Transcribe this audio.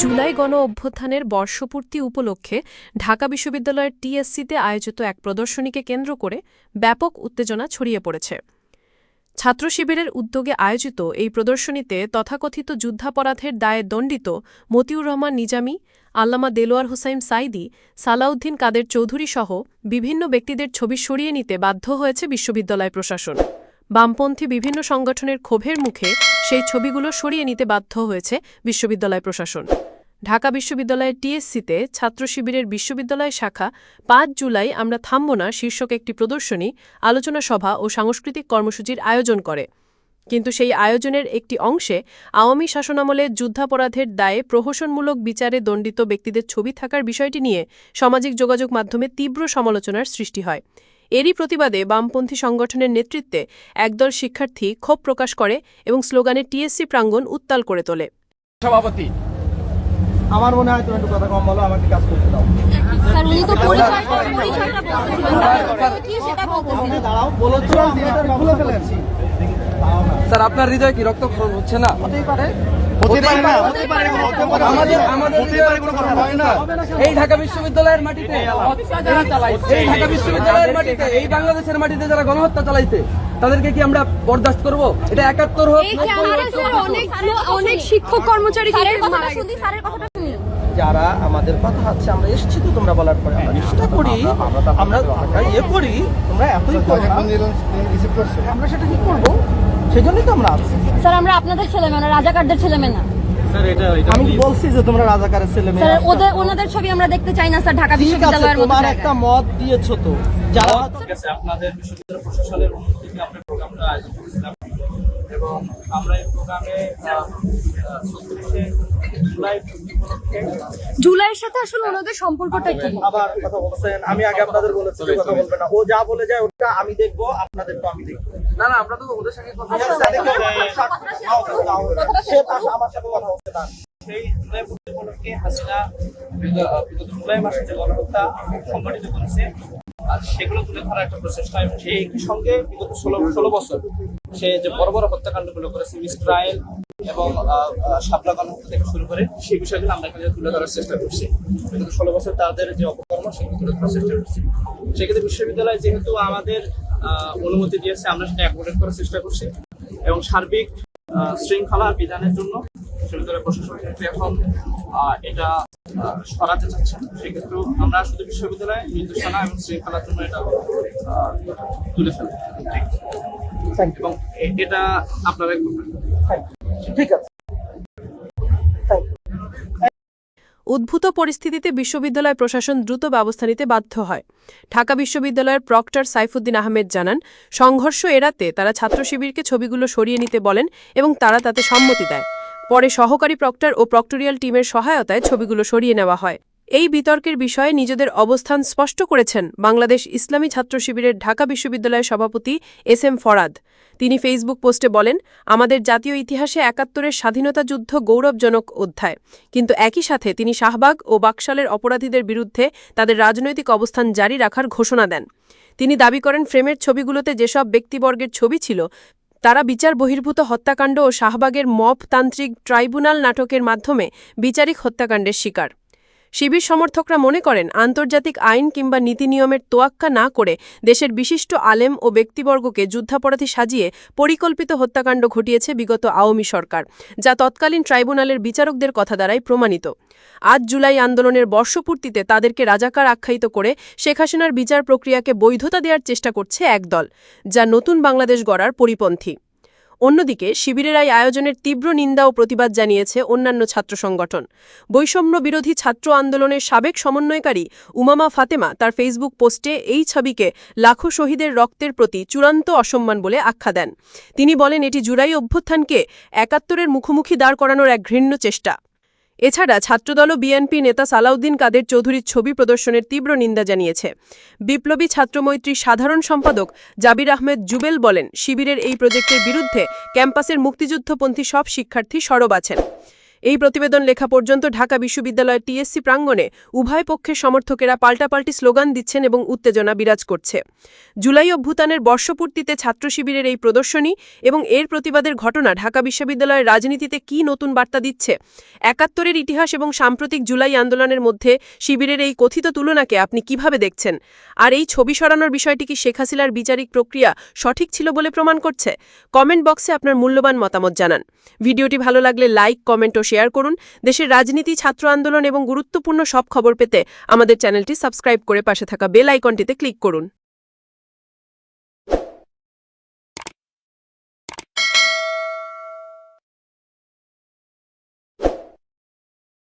জুলাই গণ অভ্যুত্থানের বর্ষপূর্তি উপলক্ষে ঢাকা বিশ্ববিদ্যালয়ের টিএসসিতে আয়োজিত এক প্রদর্শনীকে কেন্দ্র করে ব্যাপক উত্তেজনা ছড়িয়ে পড়েছে। ছাত্র শিবিরের উদ্যোগে আয়োজিত এই প্রদর্শনীতে তথাকথিত যুদ্ধাপরাধের দায়ে দণ্ডিত মতিউর রহমান নিজামী, আল্লামা দেলোয়ার হোসাইন সাইদি, সালাউদ্দিন কাদের চৌধুরী সহ বিভিন্ন ব্যক্তিদের ছবি সরিয়ে নিতে বাধ্য হয়েছে বিশ্ববিদ্যালয় প্রশাসন। বামপন্থী বিভিন্ন সংগঠনের ক্ষোভের মুখে সেই ছবিগুলো সরিয়ে নিতে বাধ্য হয়েছে বিশ্ববিদ্যালয় প্রশাসন। ঢাকা বিশ্ববিদ্যালয়ের টিএসসিতে ছাত্র শিবিরের বিশ্ববিদ্যালয় শাখা পাঁচ জুলাই আমরা থামব না শীর্ষক একটি প্রদর্শনী, আলোচনা সভা ও সাংস্কৃতিক কর্মসূচির আয়োজন করে। কিন্তু সেই আয়োজনের একটি অংশে আওয়ামী শাসনামলে যুদ্ধাপরাধের দায়ে প্রহসনমূলক বিচারে দণ্ডিত ব্যক্তিদের ছবি থাকার বিষয়টি নিয়ে সামাজিক যোগাযোগ মাধ্যমে তীব্র সমালোচনার সৃষ্টি হয়। এরই প্রতিবাদে বামপন্থী সংগঠনের নেতৃত্বে একদল শিক্ষার্থী ক্ষোভ প্রকাশ করে এবং স্লোগানে টিএসসি প্রাঙ্গণ উত্তাল করে তোলে। সভাপতি আমার মনে হয় তুমি একটু কথা কম বলো আমাকে কাজ করতে দাও। স্যার আপনার হৃদয়ে কি রক্তক্ষরণ হচ্ছে না? হতেই পারে। হতেই পারে না। হতে পারে হতে পারে আমাদের আমাদের হতে পারে কোনো কথা হয় না। এই ঢাকা বিশ্ববিদ্যালয়ের মাটিতে যারা এই ঢাকা বিশ্ববিদ্যালয়ের মাটিতে এই বাংলাদেশের মাটিতে যারা গণহত্যা চালাইছে তাদেরকে কি আমরা বরদাস্ত করব? এটা একাত্তর হোক অনেক অনেক শিক্ষক কর্মচারী যারা আমাদের কথা হচ্ছে আমরা এসেছি তো তোমরা বলার পরে। আমরা চেষ্টা করি আমরা আমরা ইয়ে করি তোমরা এতই করো। আমরা সেটা কি করব? সেই জন্যই তো আমরা আছি। স্যার আমরা আপনাদের ছেলে মেয়ে না রাজাকারদের ছেলে মেয়ে না। আমি কি বলছি যে তোমরা রাজাকারের ছেলে মেয়ে স্যার ওদের ওনাদের ছবি আমরা দেখতে চাই না স্যার ঢাকা বিশ্ববিদ্যালয়ের মতো তোমার একটা মত দিয়েছ তো। যারা আপনাদের বিশ্ববিদ্যালয় প্রশাসনের অনুমতিতে আমরা প্রোগ্রামটা আয়োজন করেছিলাম। এবং আমরা এই প্রোগ্রামে জুলাই জুলাইয়ের সাথে আসলে ওনাদের সম্পর্কটা কি? আবার কথা বলছেন আমি আগে আপনাদের বলেছি কথা বলবেন না। ও যা বলে যায় ওটা আমি দেখব আপনাদের তো আমি দেখব। না না আমরা তো ওদের সঙ্গে কথা ঠিক আছে, দেখো, সে আমার সাথে কথা বলছে না সেই জুলাই উপলক্ষে হাসিনা বিগত জুলাই মাসে যে গণহত্যা সংগঠিত করেছে সেগুলো তুলে ধরার একটা প্রচেষ্টা এবং সেই একই সঙ্গে বিগত ষোলো ষোলো বছর সে যে বড় বড় হত্যাকাণ্ডগুলো করেছে মিসট্রায়াল এবং শাপলা গণহত্যা থেকে শুরু করে সেই বিষয়গুলো আমরা এখানে তুলে ধরার চেষ্টা করছি। বিগত ষোলো বছর তাদের যে অপকর্ম সেগুলো তুলে ধরার চেষ্টা করছি। সেক্ষেত্রে বিশ্ববিদ্যালয় যেহেতু আমাদের অনুমতি দিয়েছে আমরা সেটা অ্যাকোমোডেট করার চেষ্টা করছি। এবং সার্বিক শৃঙ্খলা বিধানের জন্য বিশ্ববিদ্যালয় প্রশাসন কিন্তু এখন এটা সরাতে চাচ্ছেন সেক্ষেত্রে আমরা শুধু বিশ্ববিদ্যালয় নির্দেশনা এবং শৃঙ্খলার জন্য এটা তুলে ফেলব। এবং এটা আপনারা করবেন। ঠিক আছে। উদ্ভূত পরিস্থিতিতে বিশ্ববিদ্যালয় প্রশাসন দ্রুত ব্যবস্থা নিতে বাধ্য হয়। ঢাকা বিশ্ববিদ্যালয়ের প্রক্টর সাইফুদ্দিন আহমেদ জানান, সংঘর্ষ এড়াতে তারা ছাত্র শিবিরকে ছবিগুলো সরিয়ে নিতে বলেন এবং তারা তাতে সম্মতি দেয়। পরে সহকারী প্রক্টর ও প্রক্টোরিয়াল টিমের সহায়তায় ছবিগুলো সরিয়ে নেওয়া হয়। এই বিতর্কের বিষয়ে নিজেদের অবস্থান স্পষ্ট করেছেন বাংলাদেশ ইসলামী ছাত্র শিবিরের ঢাকা বিশ্ববিদ্যালয়ের সভাপতি এস এম ফরাদ। তিনি ফেসবুক পোস্টে বলেন, আমাদের জাতীয় ইতিহাসে একাত্তরের স্বাধীনতা যুদ্ধ গৌরবজনক অধ্যায়। কিন্তু একই সাথে তিনি শাহবাগ ও বাকশালের অপরাধীদের বিরুদ্ধে তাদের রাজনৈতিক অবস্থান জারি রাখার ঘোষণা দেন। তিনি দাবি করেন, ফ্রেমের ছবিগুলোতে যেসব ব্যক্তিবর্গের ছবি ছিল, তারা বিচার বহির্ভূত হত্যাকাণ্ড ও শাহবাগের মপতান্ত্রিক ট্রাইব্যুনাল নাটকের মাধ্যমে বিচারিক হত্যাকাণ্ডের শিকার। শিবির সমর্থকরা মনে করেন, আন্তর্জাতিক আইন কিংবা নীতি নিয়মের তোয়াক্কা না করে দেশের বিশিষ্ট আলেম ও ব্যক্তিবর্গকে যুদ্ধাপরাধী সাজিয়ে পরিকল্পিত হত্যাকাণ্ড ঘটিয়েছে বিগত আওয়ামী সরকার, যা তৎকালীন ট্রাইব্যুনালের বিচারকদের কথা দ্বারাই প্রমাণিত। আজ জুলাই আন্দোলনের বর্ষপূর্তিতে তাদেরকে রাজাকার আখ্যায়িত করে শেখ হাসিনার বিচার প্রক্রিয়াকে বৈধতা দেওয়ার চেষ্টা করছে একদল যা নতুন বাংলাদেশ গড়ার পরিপন্থী। অন্যদিকে, শিবিরের এই আয়োজনের তীব্র নিন্দা ও প্রতিবাদ জানিয়েছে অন্যান্য ছাত্র সংগঠন। বৈষম্য বিরোধী ছাত্র আন্দোলনের সাবেক সমন্বয়কারী উমামা ফাতেমা তার ফেসবুক পোস্টে এই ছবিকে লাখো শহীদের রক্তের প্রতি চূড়ান্ত অসম্মান বলে আখ্যা দেন। তিনি বলেন, এটি জুরাই অভ্যুত্থানকে একাত্তরের মুখোমুখি দাঁড় করানোর এক ঘৃণ্য চেষ্টা। এছাড়া ছাত্রদল বিএনপি নেতা সালাউদ্দিন কাদের চৌধুরীর ছবি প্রদর্শনের তীব্র নিন্দা জানিয়েছে। বিপ্লবী ছাত্রমৈত্রীর সাধারণ সম্পাদক জাবির আহমেদ জুবেল বলেন, শিবিরের এই প্রজেক্টের বিরুদ্ধে ক্যাম্পাসের মুক্তিযুদ্ধপন্থী সব শিক্ষার্থী সরব আছেন। এই প্রতিবেদন লেখা পর্যন্ত ঢাকা বিশ্ববিদ্যালয়ের টিএসসি প্রাঙ্গণে উভয় পক্ষের সমর্থকেরা পাল্টাপাল্টি স্লোগান দিচ্ছেন এবং উত্তেজনা বিরাজ করছে। জুলাই অভ্যুত্থানের বর্ষপূর্তিতে ছাত্র শিবিরের এই প্রদর্শনী এবং এর প্রতিবাদের ঘটনা ঢাকা বিশ্ববিদ্যালয়ের রাজনীতিতে কী নতুন বার্তা দিচ্ছে? একাত্তরের ইতিহাস এবং সাম্প্রতিক জুলাই আন্দোলনের মধ্যে শিবিরের এই কথিত তুলনাকে আপনি কীভাবে দেখছেন? আর এই ছবি সরানোর বিষয়টি কি শেখ হাসিনার বিচারিক প্রক্রিয়া সঠিক ছিল বলে প্রমাণ করছে? কমেন্ট বক্সে আপনার মূল্যবান মতামত জানান। ভিডিওটি ভালো লাগলে লাইক, কমেন্ট ও শেয়ার করুন। দেশের রাজনীতি, ছাত্র আন্দোলন এবং গুরুত্বপূর্ণ সব খবর পেতে আমাদের চ্যানেলটি সাবস্ক্রাইব করে পাশে থাকা বেল আইকনটিতে ক্লিক করুন।